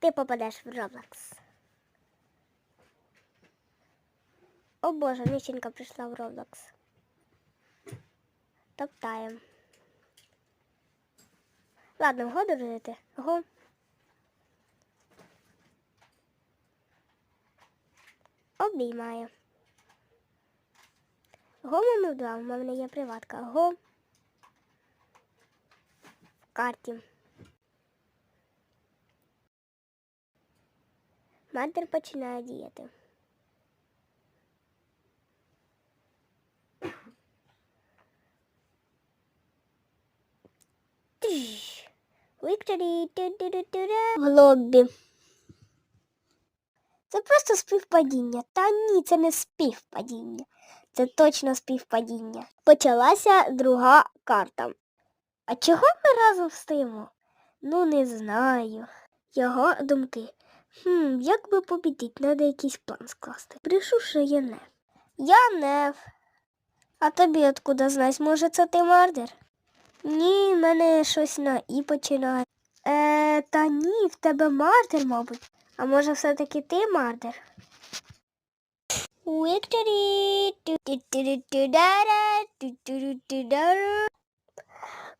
ти попадеш в Roblox. О боже, Міченька прийшла в Roblox. Топтаємо. Ладно, вгоду жити. Го. Обіймаю. Го мами вдва, у мене є приватка. Го. В карті. Мартер починає діяти. Victory. В лоббі. Це просто співпадіння. Та ні, це не співпадіння. Це точно співпадіння. Почалася друга карта. А чого ми разом стоїмо? Ну, не знаю. Його думки. Хм, як би побідіть, треба якийсь план скласти. Прийшов, що я не. Я нев. А тобі откуда знать, може це ти мардер? Ні, в мене щось на і починає. Е, та ні, в тебе мардер, мабуть. А може все-таки ти мардер?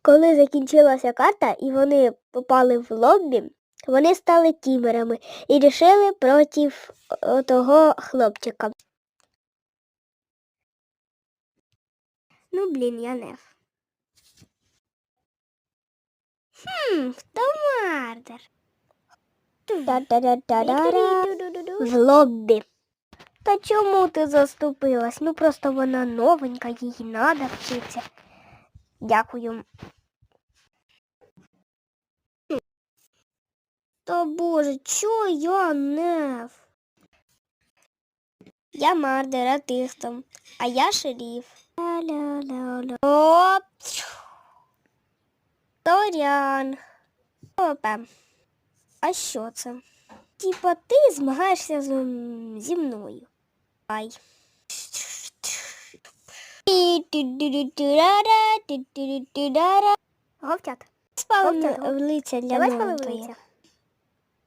Коли закінчилася карта і вони попали в лоббі, вони стали тімерами і рішили проти того хлопчика. Ну, блін, я неф. Хм, хто мардер? В лоббі. Та чому ти заступилась? Ну просто вона новенька, їй надо вчитися. Дякую. Та боже, чо я неф? Я мардер, а ти хто? А я шеріф. Ля-ля-ля-ля. Оп. Торян. Опа. А що це? Типа ти змагаєшся з, зі мною. Ай. Говчат. Спали Говчат, в лиця для Давай спалимо твоє. лиця.